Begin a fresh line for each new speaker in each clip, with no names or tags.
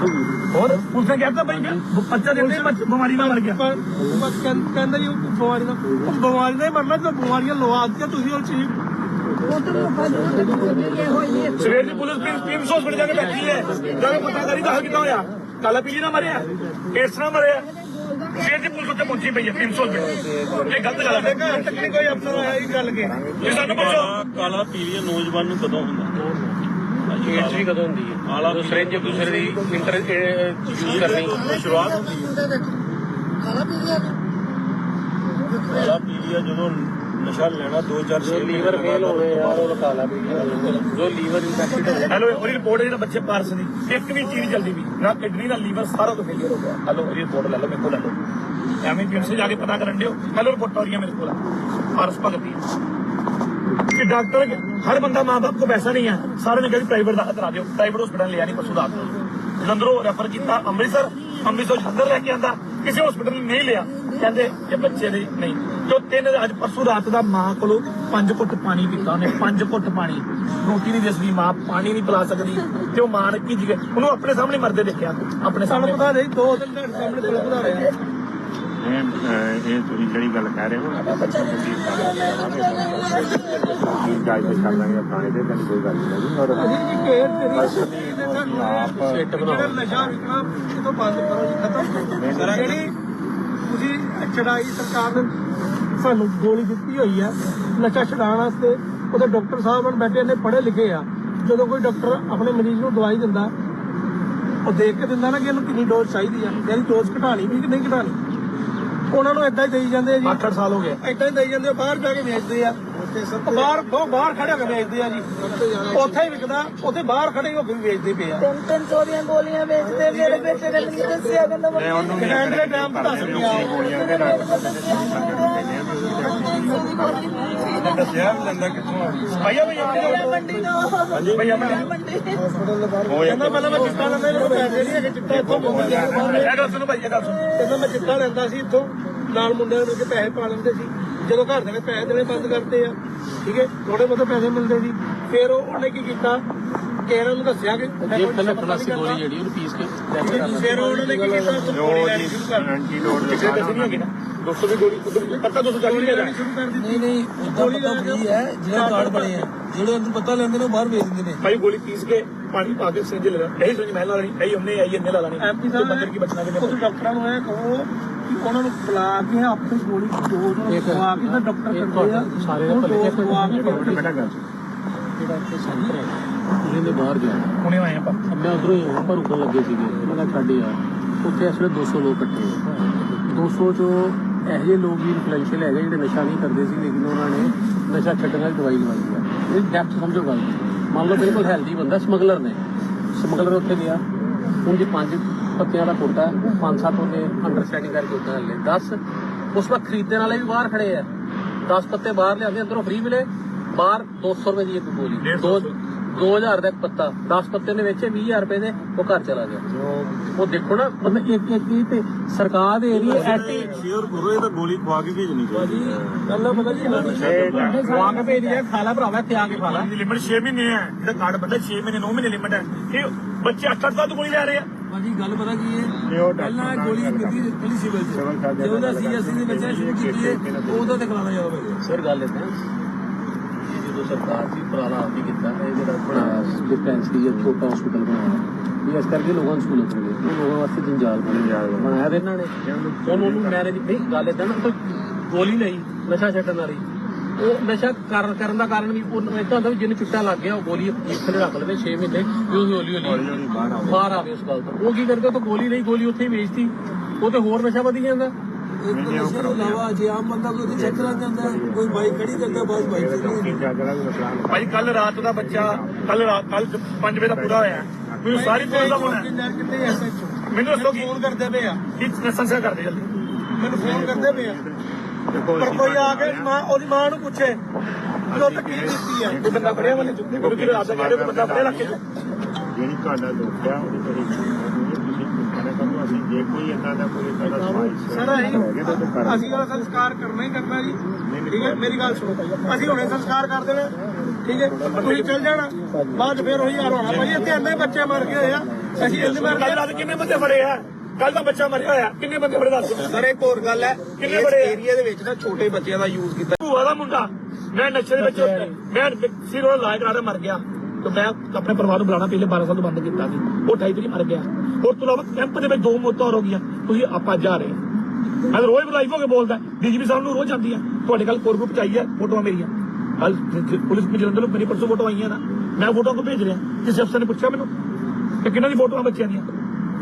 ਹੋਰ? ਪੁਲਿਸ ਨੇ ਕਹਿਤਾ ਬਈ ਬੱਚਾ ਦੇ ਦੇ ਬਿਮਾਰੀ ਨਾਲ ਮਰ ਗਿਆ।
ਪਰ ਬਸ ਕਹਿੰ- ਕਹਿੰਦਾ ਜੀ ਉਹ ਬਿਮਾਰੀ ਦਾ ਉਹ ਬਿਮਾਰੀ ਨਾਲ ਹੀ ਮਰਨਾ ਜਦੋਂ ਬਿਮਾਰੀਆਂ ਲਵਾ ਦਿੱਤੀਆਂ ਤੁਸੀਂ ਉਹ ਚੀਜ਼।
ਸਵੇਰ ਦੀ ਪੁਲਿਸ ਪਿੰਡ ਪਿੰਡ ਹਸਪੀਟਲ ਜਾ ਕੇ ਬੈਠੀ ਹੈ। ਜਾ ਕੇ ਪਤਾ ਕਰੀ ਤਾਂ ਕਿੱਦਾਂ ਹੋਇਆ? ਕਾਲਾ ਪੀਲੀ ਨਾਲ ਮਰਿਆ ਇਸ ਤਰ੍ਹਾਂ ਮਰਿਆ। ਸਵੇਰ ਦੀ ਪੁਲਿਸ ਉੱਤੇ ਪਹੁੰਚੀ ਪਈ ਹੈ ਪਿੰਡ ਹਸਪੀਟਲ ਇਹ ਗਲਤ ਗੱਲ ਹੈ।
ਘਰ ਤੱਕ ਨਹੀਂ ਕੋਈ ਅਫਸਰ ਆਇਆ ਇਹ ਗੱਲ ਕੇ।
ਇਹ ਸਾਨੂੰ ਪੁੱਛੋ।
ਕਾਲਾ ਪੀਲੀਆ ਨੌਜਵਾਨ ਨੂੰ ਕਦੋਂ ਹੁੰਦਾ?
ਏਜ ਵੀ ਕਦੋਂ ਹੁੰਦੀ ਹੈ?
ਕਾਲਾ
ਜਦੋਂ ਸਿਰਿੰਜ ਇੱਕ ਦੂਸਰੇ ਦੀ ਇੰਟਰ ਯੂਜ਼ ਕਰਨੀ।
ਸ਼ੁਰੂਆਤ? ਹੁੰਦੀ ਹੈ ਕਾਲਾ ਪੀਲੀਆ ਜਦੋਂ ਨਸ਼ਾ ਲੈਣਾ 2006
ਲੀਵਰ ਫੇਲ ਹੋਵੇ ਯਾਰ ਉਹ ਕਾਲਾ ਵੀ। ਜੋ ਲੀਵਰ ਇਨਫੈਕਟਡ ਹੋ
ਹੈਲੋ ਉਹਦੀ ਰਿਪੋਰਟ ਹੈ ਜਿਹੜਾ ਬੱਚੇ ਪਾਰਸ ਦੀ। ਇੱਕ ਵੀ ਚੀਜ਼ ਜਲਦੀ ਵੀ। ਨਾ ਕਿਡਨੀ ਦਾ ਲੀਵਰ ਸਾਰਾ ਤੋਂ ਫੇਲਿਅਰ ਹੋ ਗਿਆ। ਹੈਲੋ ਉਹਦੀ ਰਿਪੋਰਟ ਲੈ ਲਓ ਮੇਰੇ ਕੋਲ ਲੈ ਲਓ। ਐਵੇਂ ਪੀਐਮਸੀ ਜਾ ਕੇ ਪਤਾ ਕਰਨ ਦਿਓ। ਹੈਲੋ ਰਿਪੋਰਟ ਹੋ ਰਹੀ ਹੈ ਮੇਰੇ ਕੋਲ। ਪਾਰਸ ਭਗਤ। ਦੀ ਕਿ ਡਾਕਟਰ ਹਰ ਬੰਦਾ ਮਾਂ ਬਾਪ ਕੋ ਪੈਸਾ ਨਹੀਂ ਹੈ ਸਾਰੇ ਨੇ ਕਿਹਾ ਪ੍ਰਾਈਵੇਟ ਦਾ ਕਰਾ ਦਿਓ। ਪ੍ਰਾਈਵੇਟ ਹਸਪੀਟਲ ਲਿਆ ਨਹੀਂ ਪਰਸੋਂ ਰਾਤ ਜਲੰਧਰੋਂ ਰੈਫਰ ਕੀਤਾ ਅੰਮ੍ਰਿਤਸਰ। ਅੰਮ੍ਰਿਤਸਰ ਜਲੰਧਰ ਲੈ ਕੇ ਆਂਦਾ। ਕਿਸੇ ਹਸਪੀਟਲ ਨੇ ਨਹੀਂ ਲਿਆ। ਕਹਿੰਦੇ ਇਹ ਬੱਚੇ ਲਈ ਨਹੀਂ। ਜੋ ਤਿੰਨ ਅੱਜ ਪਰਸੋਂ ਰਾਤ ਦਾ ਮਾਂ ਕੋਲੋਂ ਪੰਜ ਘੁੱਟ ਪਾਣੀ ਪੀਤਾ ਉਹਨੇ। ਪੰਜ ਘੁੱਟ ਪਾਣੀ। ਰੋਟੀ ਨਹੀਂ ਦਿਸਦੀ ਮਾਂ, ਪਾਣੀ ਨਹੀਂ ਪਿਲਾ ਸਕਦੀ। ਤੇ ਉਹ ਮਾਂ ਨੇ ਕੀ ਜੀਗੇ ਉਹਨੂੰ ਆਪਣੇ ਸਾਹਮਣੇ ਮਰਦੇ ਦੇਖਿਆ। ਆਪਣੇ ਸਾਹਮਣੇ
ਪਤਾ ਨਹੀਂ, ਦੋ ਦਿਨ ਘਰ ਸਾਹਮਣੇ ਪੁਲਿਸ ਰਿਹਾ।
ਇਹ ਅਹ, ਇਹ ਤੁਸੀਂ ਜਿਹੜੀ ਗੱਲ ਕਹਿ ਰਹੇ ਹੋ ਆਪਾਂ ਬੱਚਾ ਦੀ ਜਾਇਜ਼ ਕਰ ਲਾਂਗੇ ਥਾਣੇ ਤੇ ਤਾਂ ਕੋਈ ਗੱਲ ਨਹੀਂ ਹੈ ਔਰ
ਅਸੀਂ ਜੀ ਕੇਰ ਤੇਰੀ ਇਹਦੇ ਸਾਨੂੰ ਆਪ ਜਿਹੜਾ ਨਸ਼ਾ ਵਿਕਣਾ ਇਹ ਤੋਂ ਬੰਦ ਕਰੋ ਜੀ ਖਤਮ। ਜਿਹੜੀ ਤੁਸੀਂ ਚੜਾਈ ਸਰਕਾਰ ਨੇ ਸਾਨੂੰ ਗੋਲੀ ਦਿੱਤੀ ਹੋਈ ਹੈ ਨਸ਼ਾ ਛਡਾਉਣ ਵਾਸਤੇ ਉਹਦੇ ਡਾਕਟਰ ਸਾਹਿਬ ਹਨ ਬੈਠੇ ਨੇ ਪੜ੍ਹੇ ਲਿਖੇ ਆ। ਜਦੋਂ ਕੋਈ ਡਾਕਟਰ ਆਪਣੇ ਮਰੀਜ਼ ਨੂੰ ਦਵਾਈ ਦਿੰਦਾ ਉਹ ਦੇਖ ਕੇ ਦਿੰਦਾ ਨਾ ਕਿ ਇਹਨੂੰ ਕਿੰਨੀ ਡੋਜ਼ ਚਾਹੀਦੀ ਆ ਇਹਦੀ ਡੋਜ਼ ਘਟਾਣੀ ਵੀ ਕਿ ਨਹੀਂ ਘਟਾਣੀ ਉਹਨਾਂ ਨੂੰ ਏਦਾਂ ਹੀ ਦੇਈ ਜਾਂਦੇ ਆ ਜੀ
8-8 ਸਾਲ ਹੋ ਗਏ
ਏਦਾਂ ਹੀ ਦੇਈ ਜਾਂਦੇ ਆ ਬਾਹਰ ਜਾ ਕੇ ਵੇਚਦੇ ਆ ਬਾਹਰ ਬਹੁਤ ਬਾਹਰ ਖੜੇ ਹੋ ਕੇ ਵੇਚਦੇ ਆ ਜੀ ਉੱਥੇ ਹੀ ਵਿਕਦਾ ਉੱਥੇ ਬਾਹਰ ਖੜੇ ਹੋ ਕੇ ਵੀ ਵੇਚਦੇ ਪਏ ਆ
ਤਿੰਨ ਤਿੰਨ ਸੌ ਦੀਆਂ ਗੋਲੀਆਂ ਵੇਚਦੇ ਮੇਰੇ ਬੇਟੇ ਨੇ ਮੈਨੂੰ ਦੱਸਿਆ ਕਹਿੰਦਾ ਮੰਮੀ
ਉਹਨੂੰ
ਦੇ ਟਾਈਮ ਤੇ ਦੱਸ ਗਿਆ
ਗੋਲੀਆਂ ਦੱਸਿਆ ਵੀ ਲੈਂਦਾ ਕਿੱਥੋਂ ਆ
ਭਈਆ ਭਈਆ
ਮੰਡੀ ਤੋਂ
ਭਈਆ ਭਈਆ
ਮੰਡੀ
ਉਹ
ਕਹਿੰਦਾ ਪਹਿਲਾਂ ਮੈਂ ਚਿੱਟਾ ਲੈਂਦਾ ਮੈਨੂੰ ਪੈਸੇ ਨਹੀਂ ਹੈਗੇ ਚਿੱਟਾ ਇੱਥੋਂ ਮਿਲਦਾ
ਇਹ ਗੱਲ ਸੁਣੋ ਭਾਈ ਗੱਲ ਸੁਣੋ
ਕਹਿੰਦਾ ਮੈਂ ਚਿੱਟਾ ਲੈਂਦਾ ਸੀ ਇੱਥੋਂ ਨਾਲ ਮੁੰਡਿਆਂ ਨੂੰ ਕਿ ਪੈਸੇ ਪਾ ਲੈਂਦੇ ਸੀ ਜਦੋਂ ਘਰ ਦੇ ਨੇ ਪੈਸੇ ਦੇਣੇ ਬੰਦ ਕਰਤੇ ਆ ਠੀਕ ਹੈ ਥੋੜੇ ਬਹੁਤੇ ਪੈਸੇ ਮਿਲਦੇ ਸੀ ਫਿਰ ਉਹਨੇ ਕੀ ਕੀਤਾ ਕਿ ਇਹਨਾਂ ਨੂੰ ਦੱਸਿਆ ਕਿ
ਜੇ ਪਹਿਲਾਂ ਖਲਾਸੀ ਗੋਲੀ ਜਿਹੜੀ ਉਹਨੂੰ ਪੀਸ ਕੇ ਲੈ ਕੇ ਜਾਣਾ।
ਫਿਰ ਉਹਨਾਂ ਨੇ ਕੀ ਕੀਤਾ ਉਸ ਗੋਲੀ ਲੈਣੀ ਸ਼ੁਰੂ ਕਰ ਦਿੱਤੀ।
ਐਂਟੀਡੋਟ
ਕਿਸੇ ਪੈਸੇ ਨਹੀਂ ਹੈਗੇ ਨਾ। 200 ਦੀ ਗੋਲੀ ਪੱਤਾ 200 ਚੱਲ
ਗੋਲੀ
ਨਹੀਂ
ਲੈਣੀ ਸ਼ੁਰੂ ਕਰ ਦਿੱਤੀ।
ਨਹੀਂ ਨਹੀਂ ਉਦਾਂ ਪਤਾ ਫਰੀ ਹੈ ਜਿਹੜਾ ਕਾਰਡ ਬਣੇ ਆ ਜਿਹੜੇ ਅੰਦਰ ਪਤਾ ਲੈਂਦੇ ਨੇ ਉਹ ਬਾਹਰ ਵੇਚ ਦਿੰਦੇ ਨੇ।
ਭਾਈ ਗੋਲੀ ਪੀਸ ਕੇ ਪਾਣੀ ਪਾ ਕੇ ਸਿੰਜ ਲੈ ਲੈਣਾ ਇਹੀ ਸਿੰਜ ਮੈਂ ਲਾ ਲੈਣੀ ਇਹੀ ਉਹਨੇ ਆਈ ਇੰਨੇ ਲਾ ਲੈਣੀ।
ਐਮਪੀ
ਤੇ
ਸਾਹਿਬ
ਬੰਦਰ ਕੀ ਬਚਣਾ
ਤੁਸੀਂ
ਕਿਤੇ
ਡਾਕਟਰਾਂ ਨੂੰ ਇਹ ਕਹੋ ਕਿ ਉਹਨਾਂ ਨੂੰ ਬੁਲਾ ਕੇ ਆਪਣੀ ਗੋਲੀ ਡੋਜ਼ ਨੂੰ ਖਵਾ ਕੇ ਤਾਂ ਡਾਕਟਰ ਕਰਦੇ ਆ।
ਸਾਰੇ ਦਾ ਭਲੇ
ਡੋਜ਼ ਖਵਾ ਕੇ
ਬੇਟਾ ਗੱਲ
ਜਿਹੜਾ ਇੱਥੇ ਸੈਂਟਰ ਹੈ। ਉਹਦੇ ਦੇ ਬਾਹਰ ਗਿਆ
ਹੁਣੇ ਆਏ ਆਪਾਂ।
ਮੈਂ ਉਧਰੋਂ ਹੀ ਆਇਆ ਪਰ ਰੁਕਣ ਲੱਗੇ ਸੀਗੇ। ਮੈਂ ਕਿਹਾ ਛੱਡ ਯਾਰ ਉੱਥੇ ਇਸ ਵੇਲੇ 200 ਲੋਕ ਇਕੱਠੇ ਆ। 200 ਚੋਂ ਇਹੋ ਜਿਹੇ ਲੋਕ ਵੀ ਇਨਫਲੂਐਂਸ਼ੀਅਲ ਹੈਗੇ ਜਿਹੜੇ ਨਸ਼ਾ ਨਹੀਂ ਕਰਦੇ ਸੀ ਲੇਕਿਨ ਉਹਨਾਂ ਨੇ ਨਸ਼ਾ ਛੱਡਣ ਵਾਲੀ ਦਵਾਈ ਲਵਾਈ ਆ। ਇਹ ਡੈਪਥ ਸਮਝੋ ਗੱਲ ਮੰਨ ਲਓ ਬਿਲਕੁਲ ਹੈਲਦੀ ਬੰਦਾ ਸਮਗਲਰ ਨੇ। ਸਮਗਲਰ ਉੱਥੇ ਗਿਆ। ਹੁਣ ਜੇ ਪੰਜ ਪੱਤਿਆਂ ਦਾ ਕੋਟਾ ਹੈ, ਪੰਜ ਸੱਤ ਉਹਨੇ ਅੰਡਰਸਟੈਂਡਿੰਗ ਕਰਕੇ ਉੱਤੇ ਲੈ 10 ਉਸ ਵਕਤ ਖਰੀਦਣ ਵਾਲੇ ਵੀ ਬਾਹਰ ਖੜੇ ਆ। 10 ਪੱਤੇ ਬਾਹਰ ਲਿਆਂਦੇ ਅੰਦਰੋਂ ਫ੍ਰੀ ਮਿਲੇ। ਬਾਹਰ 200 ਰੁਪਏ ਦੀ ਇੱਕ ਗੋਲੀ। ਦੋ 2000 ਦਾ ਇੱਕ ਪੱਤਾ 10 ਪੱਤੇ ਨੇ ਵੇਚੇ 20000 ਰੁਪਏ ਦੇ ਉਹ ਘਰ ਚਲਾ ਗਿਆ। ਉਹ ਦੇਖੋ ਨਾ ਮਤਲਬ ਇੱਕ ਇੱਕ ਚੀਜ਼ ਤੇ ਸਰਕਾਰ ਦੇ ਏਰੀਏ ਐਟੀ
ਸ਼ੇਅਰ ਗੁਰੂ ਇਹ ਤਾਂ ਗੋਲੀ ਖਵਾ ਕੇ ਭੇਜਣੀ ਚਾਹੀਦੀ ਹੈ।
ਗੱਲ ਪਤਾ ਜੀ
ਖਵਾ ਕੇ ਭੇਜ ਰਿਹਾ ਖਾ ਲੈ ਭਰਾਵਾ ਇੱਥੇ ਆ ਕੇ ਖਾ ਲੈ। ਲਿਮਟ 6 ਮਹੀਨੇ ਹੈ ਜਿਹੜਾ ਕਾਰਡ ਬੰਦਾ 6 ਮਹੀਨੇ 9 ਮਹੀਨੇ ਲਿਮਟ ਹੈ। ਇਹ ਬੱਚੇ 8 8 ਸਾਲ ਤੋਂ ਗੋਲੀ ਲੈ ਰਹੇ ਆ।
ਭਾਜੀ ਗੱਲ ਪਤਾ ਕੀ ਹੈ? ਪਹਿਲਾਂ ਗੋਲੀ ਮਿਲਦੀ ਮਿਲੀ ਸਿਵਲ ਚ ਜੇ ਉਹਦਾ
ਦਾ
ਸੀਐਸਸੀ ਦੇ ਬੱਚਾ ਸ਼ੁਰੂ ਕੀਤੀ ਹੈ ਉਹਦਾ ਤੇ ਕਰਾਣਾ
ਸਰ ਗੱਲ ਇਦਾਂ ਇਹ ਜਦੋਂ ਸਰਕਾਰ ਦੀ ਉਪਰਾਲਾ ਆਪ ਹੀ ਕੀਤਾ ਇਹ ਜਿਹੜਾ ਬਣਾ ਡਿਸਪੈਂਸਰੀ ਜਾਂ ਛੋਟਾ ਹਸਪੀਟਲ ਬਣਾਇਆ ਵੀ ਇਸ ਕਰਕੇ ਲੋਕਾਂ ਨੂੰ ਸਹੂਲਤ ਮਿਲੇ। ਉਹ ਲੋਕਾਂ ਵਾਸਤੇ ਜੰਜਾਲ
ਜੰਜਾਲ
ਬਣਾਇਆ ਤੇ ਇਹਨਾਂ ਨੇ। ਹੁਣ ਉਹਨੂੰ ਮੈਨੇਜ ਨਹੀਂ ਗੱਲ ਇਦਾਂ ਨਾ ਕੋਈ ਗੋਲੀ ਲਈ ਨਸ਼ਾ ਛੱਡਣ ਵਾਲੀ। ਉਹ ਨਸ਼ਾ ਕਰਨ ਕਰਨ ਦਾ ਕਾਰਨ ਵੀ ਉਹ ਇਦਾਂ ਹੁੰਦਾ ਵੀ ਜਿਹਨੂੰ ਚਿੱਟਾ ਲੱਗ ਗਿਆ ਉਹ ਗੋਲੀ ਇੱਥੇ ਰੱਖ ਲਵੇ 6 ਮਹੀਨੇ ਉਹ ਹੌਲੀ ਹੌਲੀ ਬਾਹਰ ਆਵੇ। ਉਸ ਗੱਲ ਤੋਂ। ਉਹ ਕੀ ਕਰਦੇ ਤਾਂ ਗੋਲੀ ਲਈ ਗੋਲੀ ਉੱਥੇ ਹੀ ਵੇਚਤੀ। ਉਹ ਤੇ ਹੋਰ ਨਸ਼ਾ ਵਧੀ ਜਾਂਦਾ।
ਇੱਕ ਨਸ਼ੇ ਤੋਂ ਇਲਾਵਾ ਜੇ ਆਮ ਬੰਦਾ ਕੋਈ ਚੈੱਕ ਕਰਾ ਜਾਂਦਾ ਹੈ, ਕੋਈ ਬਾਈਕ ਖੜੀ ਕਰਦਾ ਬਾਅਦ ਬਾਈਕ
ਮਸਲਾ ਨਹੀਂ।
ਭਾਈ ਕੱਲ ਰਾਤ ਦਾ ਬੱਚਾ ਕੱਲ ਰਾਤ ਕੱਲ 5 ਵਜੇ ਦਾ ਪੂਰਾ ਹੋਇਆ। ਮੈਨੂੰ ਸਾਰੀ ਪੁਲਿਸ ਦਾ ਫੋਨ ਹੈ।
ਕਿੰਨਾ ਕਿਤੇ ਐਸਐਚਓ
ਮੈਨੂੰ ਦੱਸੋ ਕੀ
ਫੋਨ ਕਰਦੇ ਪਏ ਆ।
ਕੀ ਸੰਸਾ ਕਰਦੇ ਜਲਦੀ?
ਮੈਨੂੰ ਫੋਨ ਕਰਦੇ ਪਏ ਆ। ਪਰ ਕੋਈ ਆ ਕੇ ਮਾਂ ਉਹਦੀ ਮਾਂ ਨੂੰ ਪੁੱਛੇ ਕਿ ਉਹ ਕੀ ਕੀਤੀ ਆ?
ਕੋਈ ਬੰਦਾ ਫੜਿਆ ਵਾਲੇ ਚੁੱਪ ਮੈਨੂੰ ਕਿਹੜਾ ਰਾਤ ਦਾ ਰਹੇ ਕੋਈ ਬੰਦਾ ਫੜਿਆ ਲੱਗੇ
ਜਿਹੜੀ ਤੁਹਾਡਾ ਦੁੱਖ ਆ ਉਹਦੀ ਬੜੀ ਤੁਸੀਂ ਕਹਿੰਦੇ ਕਰੋ ਅਸੀਂ ਜੇ ਕੋਈ ਏਦਾਂ ਦਾ ਕੋਈ ਏਦਾਂ ਦਾ ਸਮਾਜ
ਸਰ
ਕਰ
ਅਸੀਂ ਉਹਦਾ ਸੰਸਕਾਰ ਕਰਨਾ ਹੀ ਕਰਨਾ ਜੀ। ਠੀਕ ਹੈ? ਮੇਰੀ ਗੱਲ ਸੁਣੋ ਅਸੀਂ ਹੁਣੇ ਸੰਸਕਾਰ ਕਰ ਦੇਣਾ। ਠੀਕ ਹੈ? ਤੁਸੀਂ ਚੱਲ ਜਾਣਾ। ਬਾਅਦ ਫਿਰ ਉਹੀ ਹਾਲ ਹੋਣਾ। ਭਾਈ ਇੱਥੇ ਇੰਨੇ ਬੱਚੇ ਮਰ ਗਏ ਹੋਏ ਆ। ਅਸੀਂ ਇੰਨੇ ਵਾਰ
ਕੱਲ ਰਾਤ ਕਿੰਨੇ ਬੰਦੇ ਫੜੇ ਆ? ਕੱਲ ਦਾ ਬੱਚਾ ਮਰਿਆ ਹੋਇਆ। ਕਿੰਨੇ ਬੰਦੇ ਫੜੇ ਦੱਸ
ਸਰ ਇੱਕ ਹੋਰ ਗੱਲ ਹੈ।
ਕਿੰਨੇ ਬੜੇ ਆ?
ਏਰੀਆ ਦੇ ਵਿੱਚ ਨਾ ਛੋਟੇ ਬੱਚਿਆਂ ਦਾ ਯੂਜ਼ ਕੀਤਾ।
ਭੂਆ ਦਾ ਮੁੰਡਾ। ਮੈਂ ਨਸ਼ੇ ਦੇ ਵਿੱਚ ਮੈਂ ਸਿਰ ਲਾਇਕ ਕਰਾ ਮਰ ਗਿਆ। ਤੇ ਮੈਂ ਆਪਣੇ ਪਰਿਵਾਰ ਨੂੰ ਬੁਲਾਣਾ ਪਿਛਲੇ 12 ਸਾਲ ਤੋਂ ਬੰਦ ਕੀਤਾ ਸੀ। ਉਹ 28 ਤਰੀਕ ਮਰ ਗਿਆ। ਹੋਰ ਤੋਂ ਇਲਾਵਾ ਕੈਂਪ ਦੇ ਵਿੱਚ ਦੋ ਮੌਤਾਂ ਹੋਰ ਹੋ ਗਈਆਂ। ਤੁਸੀਂ ਆਪਾਂ ਜਾ ਰਹੇ ਹੋ। ਮੈਂ ਰੋਜ਼ ਲਾਈਵ ਹੋ ਕੇ ਬੋਲਦਾ ਡੀਜੀਪੀ ਸਾਹਿਬ ਨੂੰ ਰੋਜ਼ ਆਉਂਦੀ ਆ ਤੁਹਾਡੇ ਕੱਲ ਕੋਰ ਗਰੁੱਪ ਚ ਆਈ ਆ ਫੋਟੋਆਂ ਮੇਰੀਆਂ ਕੱਲ ਪੁਲਿਸ ਵਿੱਚ ਜਲੰਧਰ ਮੇਰੀ ਪਰਸੋਂ ਫੋਟੋ ਆਈਆਂ ਨਾ। ਮੈਂ ਫੋਟੋ ਕੋ ਭੇਜ ਰਿਹਾ। ਕਿਸੇ ਅਫਸਰ ਨੇ ਪੁੱਛਿਆ ਮੈਨੂੰ ਕਿ ਕਿਹਨਾਂ ਦੀ ਫੋਟੋਆਂ ਬੱਚਿਆਂ ਦੀਆਂ?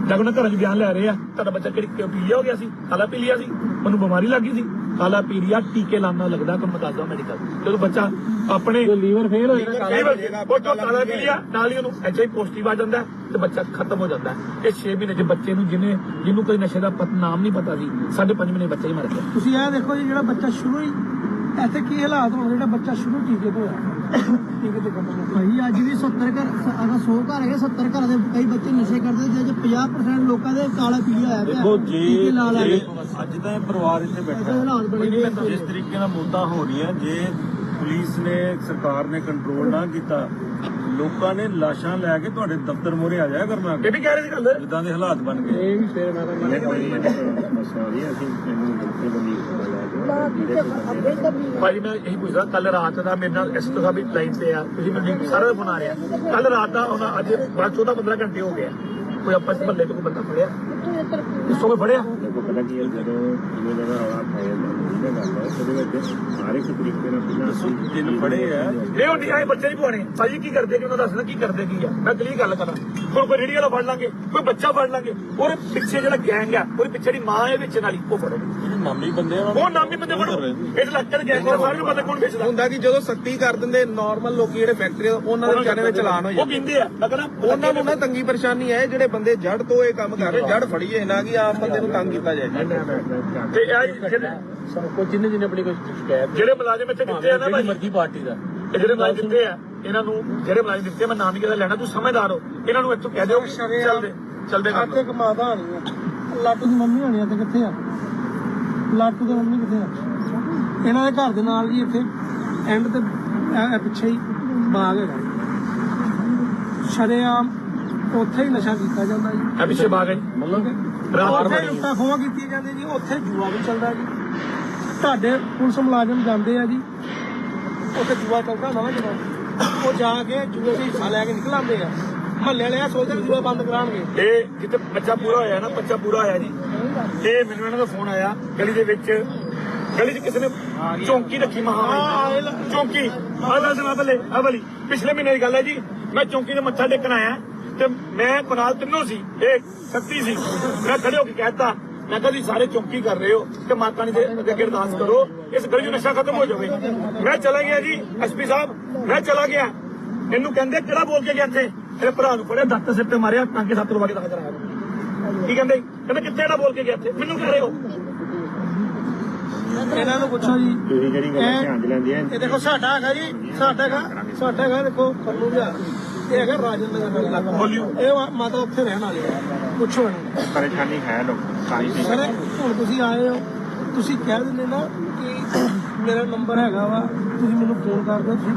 ਜਦ ਉਹਨਾਂ ਘਰਾਂ 'ਚ ਬਿਆਨ ਲੈ ਰਹੇ ਆ। ਤੁਹਾਡਾ ਬੱਚਾ ਕਿਹੜੀ ਪੀਲੀਆ ਹੋ ਗਿਆ ਸੀ? ਕਾਲਾ ਪੀਲੀਆ ਸੀ? ਉਹਨੂੰ ਬਿਮਾਰੀ ਲੱਗ ਗਈ ਸੀ। ਕਾਲਾ ਪੀਲੀਆ? ਟੀਕੇ ਲਾਉਣ ਨਾਲ ਲੱਗਦਾ ਤੁਹਾਨੂੰ ਦੱਸਦਾ ਮੈਡੀਕਲ ਜਦੋਂ ਬੱਚਾ ਆਪਣੇ
ਲੀਵਰ ਫੇਲ
ਕਈ ਵਾਰ ਉਹ ਕਾਲਾ ਪੀਲੀਆ? ਨਾਲ ਹੀ ਉਹਨੂੰ ਐਚਆਈ ਪੋਜ਼ਿਟਿਵ ਆ ਜਾਂਦਾ ਹੈ ਤੇ ਬੱਚਾ ਖਤਮ ਹੋ ਜਾਂਦਾ ਹੈ। ਇਹ 6 ਮਹੀਨੇ 'ਚ ਬੱਚੇ ਨੂੰ ਜਿਹਨੇ ਜਿਹਨੂੰ ਕੋਈ ਨਸ਼ੇ ਦਾ ਪਤ ਨਾਮ ਨਹੀਂ ਪਤਾ ਸੀ ਸਾਢੇ ਪੰਜ ਮਹੀਨੇ ਬੱਚਾ ਹੀ ਮਰ ਗਿਆ।
ਤੁਸੀਂ ਇਹ ਦੇਖੋ ਜੀ ਜਿਹੜਾ ਬੱਚਾ ਸ਼ੁਰੂ ਹੀ ਇੱਥੇ ਕੀ ਹਾਲਾਤ ਹੋਣ ਜਿਹੜਾ ਬੱਚਾ ਸ਼ੁਰੂ ਟੀਕੇ ਤੋਂ ਹੋਇਆ? ਹੋ
ਭਾਈ ਅੱਜ ਵੀ 70 ਘਰ ਅਗਰ 100 ਘਰ ਹੈਗੇ 70 ਘਰਾਂ ਦੇ ਕਈ ਬੱਚੇ ਨਸ਼ੇ ਕਰਦੇ ਜਿਹਦੇ 'ਚ 50% ਲੋਕਾਂ ਦੇ ਕਾਲਾ ਪੀਲੀਆ ਹੋਇਆ ਪਿਆ
ਦੇਖੋ ਜੇ ਜੇ ਅੱਜ ਤਾਂ ਇਹ ਪਰਿਵਾਰ ਇੱਥੇ ਬੈਠਾ ਹੈ। ਜਿਸ ਤਰੀਕੇ ਨਾਲ ਮੌਤਾਂ ਹੋ ਰਹੀਆਂ ਜੇ ਪੁਲਿਸ ਨੇ ਸਰਕਾਰ ਨੇ ਕੰਟਰੋਲ ਨਾ ਕੀਤਾ ਲੋਕਾਂ ਨੇ ਲਾਸ਼ਾਂ ਲੈ ਕੇ ਤੁਹਾਡੇ ਦਫ਼ਤਰ ਮੂਹਰੇ ਆ ਜਾਇਆ ਕਰਨਾ
ਇਹ ਵੀ ਕਹਿ ਰਹੇ ਸੀ ਗੱਲ?
ਜਿੱਦਾਂ ਦੇ ਹਾਲਾਤ ਬਣ ਗਏ।
ਇਹ ਵੀ ਫੇਰ ਮੈਂ ਤਾਂ
ਕੇ
ਭਾਜੀ ਮੈਂ ਇਹੀ ਪੁੱਛਦਾ ਕੱਲ ਰਾਤ ਦਾ ਮੇਰੇ ਨਾਲ ਐਸਟੋ ਸਾਹਿਬ ਵੀ ਲਾਈਨ ਤੇ ਆ। ਤੁਸੀਂ ਮੈਨੂੰ ਸਾਰਾ ਫੋਨ ਆ ਰਿਹਾ। ਕੱਲ ਰਾਤ ਦਾ ਉਹਨਾਂ ਅੱਜ ਬਾਅਦ 14 15 ਘੰਟੇ ਹੋ ਗਏ ਆ। ਕੋਈ ਆਪਾਂ ਇਸ ਮਹੱਲੇ ਤੋਂ ਕੋਈ ਬੰਦਾ ਫੜਿਆ? ਇਸ ਤੋਂ ਕੋਈ ਫੜਿਆ?
ਦੇਖੋ ਪਤਾ ਕੀ ਹੈ ਜਦੋਂ ਜਿਵੇਂ ਦਾ ਰੌਲਾ ਪਾਇਆ ਜਾਂਦਾ ਗੱਲ ਹੈ ਉਹਦੇ ਵਿੱਚ ਹਰ ਇੱਕ ਤਰੀਕੇ ਨਾਲ ਪਹਿਲਾਂ ਅਸੀਂ
ਤਿੰਨ ਫੜੇ ਆ
ਇਹ ਉਹ ਨਹੀਂ ਆਏ ਬੱਚੇ ਨਹੀਂ ਪਵਾਣੇ ਭਾਜੀ ਕੀ ਕਰਦੇ ਕਿ ਉਹਨਾਂ ਦੱਸਣਾ ਕੀ ਕਰਦੇ ਕੀ ਆ? ਮੈਂ ਕਲੀ ਗੱਲ ਕਰਾਂ। ਹੁਣ ਕੋਈ ਰੇੜੀ ਵਾਲਾ ਫੜ ਲਾਂਗੇ ਕੋਈ ਬੱਚਾ ਫੜ ਲਾਂਗੇ ਉਹਦੇ ਪਿੱਛੇ ਜਿਹੜਾ ਗੈਂਗ ਆ ਉਹਦੇ ਪਿੱਛੇ ਦੀ ਮਾਂ ਹੈ ਵਿੱਚ ਵਾਲੀ ਉਹ ਫੜੋ।
ਨਾਮੀ ਬੰਦੇ ਆ
ਉਹ ਨਾਮ ਬੰਦੇ ਫੜੋ। ਇਸ ਇਲਾਕੇ ਦੇ ਗੈਂਗ ਦਾ ਸਾਰੇ ਨੂੰ ਪਤਾ ਕੌਣ ਵੇਚਦਾ?
ਹੁੰਦਾ ਕਿ ਜਦੋਂ ਸਖਤੀ ਕਰ ਦਿੰਦੇ ਨਾਰਮਲ ਲੋਕੀ ਜਿਹੜੇ ਫੈਕਟਰੀ ਉਹਨਾਂ ਦੇ ਵਿਚਾਰੇ ਵਿੱਚ ਚਲਾਨ ਹੋ
ਉਹ
ਜਾਂਦੇ।
ਕਹਿੰਦੇ ਆ ਮੈਂ ਕਹਿੰਦਾ
ਉਹਨਾਂ ਨੂੰ ਨਾ ਤੰਗੀ ਪਰੇਸ਼ਾਨੀ ਹੈ ਜਿਹੜੇ ਬੰਦੇ ਜੜ ਤੋਂ ਇਹ ਕੰਮ ਕਰ ਰਹੇ ਜੜ ਫੜੀਏ ਨਾ ਕਿ ਆਮ ਬੰਦੇ ਨੂੰ ਤੰਗ ਕੀਤਾ ਜਾਏ।
ਤੇ ਇਹ ਜਿਹੜੇ
ਕੋਈ ਜਿੰਨੇ ਜਿੰਨੇ ਆਪਣੀ ਕੋਈ ਸ਼ਿਕਾਇਤ
ਜਿਹੜੇ ਮੁਲਾਜ਼ਮ ਇੱਥੇ ਦਿੱਤੇ ਆ ਨਾ ਭਾਜੀ
ਮਰਜ਼ੀ ਪਾਰਟੀ ਦਾ।
ਇਹ ਜਿਹੜੇ ਮੁਲਾਜ਼ਮ ਦਿੱਤੇ ਆ ਇਹਨਾਂ ਨੂੰ ਜਿਹੜੇ ਮੁਲਾਜ਼ਮ ਦਿੱਤੇ ਆ, ਮੈਂ ਨਾਮ ਨਹੀਂ ਕਿਹਦਾ ਲੈਣਾ ਤੁਸੀਂ ਸਮਝਦਾਰ ਹੋ। ਇਹਨਾਂ ਨੂੰ ਇੱਥੋਂ ਕਹਿ ਦਿਓ ਚੱਲਦੇ ਚੱਲਦੇ
ਇੱਕ ਮਾਤਾ ਹੋਣੀ ਹੈ ਲਾਟੂ ਦੀ ਮੰਮੀ ਹੋਣੀ ਹੈ ਤੇ ਕਿੱਥੇ ਆ? ਲਾਟੂ ਦੀ ਮੰਮੀ ਕਿੱਥੇ ਆ? ਇਹਨਾਂ ਦੇ ਘਰ ਦੇ ਨਾਲ ਜੀ ਇੱਥੇ ਐਂਡ ਤੇ ਪਿੱਛੇ ਹੀ ਬਾਗ ਹੈਗਾ। ਸ਼ਰੇਆਮ ਉੱਥੇ ਹੀ ਨਸ਼ਾ ਕੀਤਾ ਜਾਂਦਾ ਜੀ।
ਆ ਪਿੱਛੇ ਬਾਗ ਹੈ
ਮਤਲਬ
ਰਾਤ
ਉੱਥੇ
ਬਣੀ ਹੈ।
ਲੁੱਟਾਂ ਖੋਹਾਂ ਕੀਤੀ ਜਾਂਦੀ ਜੀ ਉੱਥੇ ਜੂਆ ਵੀ ਚੱਲਦਾ ਜੀ। ਤੁਹਾਡੇ ਪੁਲਿਸ ਮੁਲਾਜ਼ਮ ਜਾਂਦੇ ਆ ਜੀ। ਉੱਥੇ ਜੂਆ ਚੱਲਦਾ ਨਾ ਜਦੋਂ। ਉਹ ਜਾ ਕੇ ਜੂਏ 'ਚ ਹਿੱਸਾ ਲੈ ਕੇ ਨਿਕਲ ਆਉਂਦੇ ਆ। ਮਹੱਲੇ ਵਾਲੇ ਆ ਸੋਚਦੇ ਵੀ ਜੂਆ ਬੰਦ ਕਰਾਉਣਗੇ।
ਇਹ ਜਿੱਥੇ ਬੱਚਾ ਪੂਰਾ ਹੋਇਆ ਨਾ ਬੱਚਾ ਪੂਰਾ ਹੋਇਆ ਜੀ। ਇਹ ਮੈਨੂੰ ਇਹਨਾਂ ਦਾ ਫੋਨ ਆਇਆ ਗਲੀ ਦੇ ਵਿੱਚ। ਗਲੀ 'ਚ ਕਿਸੇ ਨੇ ਚੌਂਕੀ ਰੱਖੀ ਮਹਾਮਾਰੀ ਚੌਂਕੀ। ਆਹ ਗੱਲ ਸੁਣਾ ਬੱਲੇ ਆ ਬਲੀ ਪਿਛਲੇ ਮਹੀਨੇ ਦੀ ਗੱਲ ਹੈ ਜੀ। ਮੈਂ ਚੌਂਕੀ ਤੇ ਮੱਥਾ ਟੇਕਣ ਆਇਆ। ਤੇ ਮੈਂ ਕੁਨਾਲ ਤਿੰਨੋਂ ਸੀ ਇਹ ਸ਼ਕਤੀ ਸੀ। ਮੈਂ ਖੜੇ ਹੋ ਕੇ ਕਹਿਤਾ ਮੈਂ ਕਿਹਾ ਜੀ ਸਾਰੇ ਚੌਂਕੀ ਕਰ ਰਹੇ ਹੋ ਤੇ ਮਾਤਾ ਨੇ ਦੇ ਅੱਗੇ ਅਰਦਾਸ ਕਰੋ ਇਸ ਗਲੀ 'ਚ ਨਸ਼ਾ ਖਤਮ ਹੋ ਜਾਵੇ। ਮੈਂ ਚਲਾ ਗਿਆ ਜੀ ਐਸਪੀ ਸਾਹਿਬ ਮੈਂ ਚਲਾ ਗਿਆ। ਇਹਨੂੰ ਕਹਿੰਦੇ ਕਿਹੜਾ ਬੋਲ ਕੇ ਗਿਆ ਇੱਥੇ? ਇਹਦੇ ਭਰਾ ਨੂੰ ਫੜਿਆ ਦੱਤ ਸਿਰ ਤੇ ਮਾਰਿਆ ਟਾਂਕੇ ਸੱਤ ਲਵਾ ਕੇ ਦਾਖਲ ਕਰਾਇਆ। ਕੀ ਕਹਿੰਦੇ? ਕਹਿੰਦੇ ਕਿੱਥੇ ਜਿਹੜਾ ਬੋਲ ਕੇ ਗਿਆ ਇੱਥੇ? ਮੈਨੂੰ ਕਹਿ ਰਹੇ ਹੋ।
ਇਹਨਾਂ ਨੂੰ ਪੁੱਛੋ ਜੀ।
ਤੁਸੀਂ ਜਿਹੜੀ ਗੱਲ ਧਿਆਨ ਚ ਲੈਂਦੇ ਆ?
ਇਹ ਦੇਖੋ ਸਾਡਾ ਹੈਗਾ ਜੀ ਸਾਡਾ ਹੈਗਾ ਸਾਡਾ ਹੈਗਾ ਦੇਖੋ ਖੰਨੂ ਵਿਹਾਰ ਇਹ ਹੈਗਾ ਰਾਜਨ ਨਗਰ ਦਾ ਇਲਾਕਾ।
ਬੋਲਿਓ।
ਇਹ ਮਾ- ਮਾਤਾ ਉੱਥੇ ਰਹਿਣ ਵਾਲੀ ਹੈ। ਪੁੱਛੋ ਇਹਨਾਂ।
ਪਰੇਸ਼ਾਨੀ ਹੈ ਲੋਕ
ਸਰ ਹੁਣ ਤੁਸੀਂ ਆਏ ਹੋ ਤੁਸੀਂ ਕਹਿ ਦਿੰਦੇ ਨਾ ਕਿ ਮੇਰਾ ਨੰਬਰ ਹੈਗਾ ਵਾ ਤੁਸੀਂ ਮੈਨੂੰ ਫੋਨ ਕਰ ਦਿਓ ਤੁਸੀਂ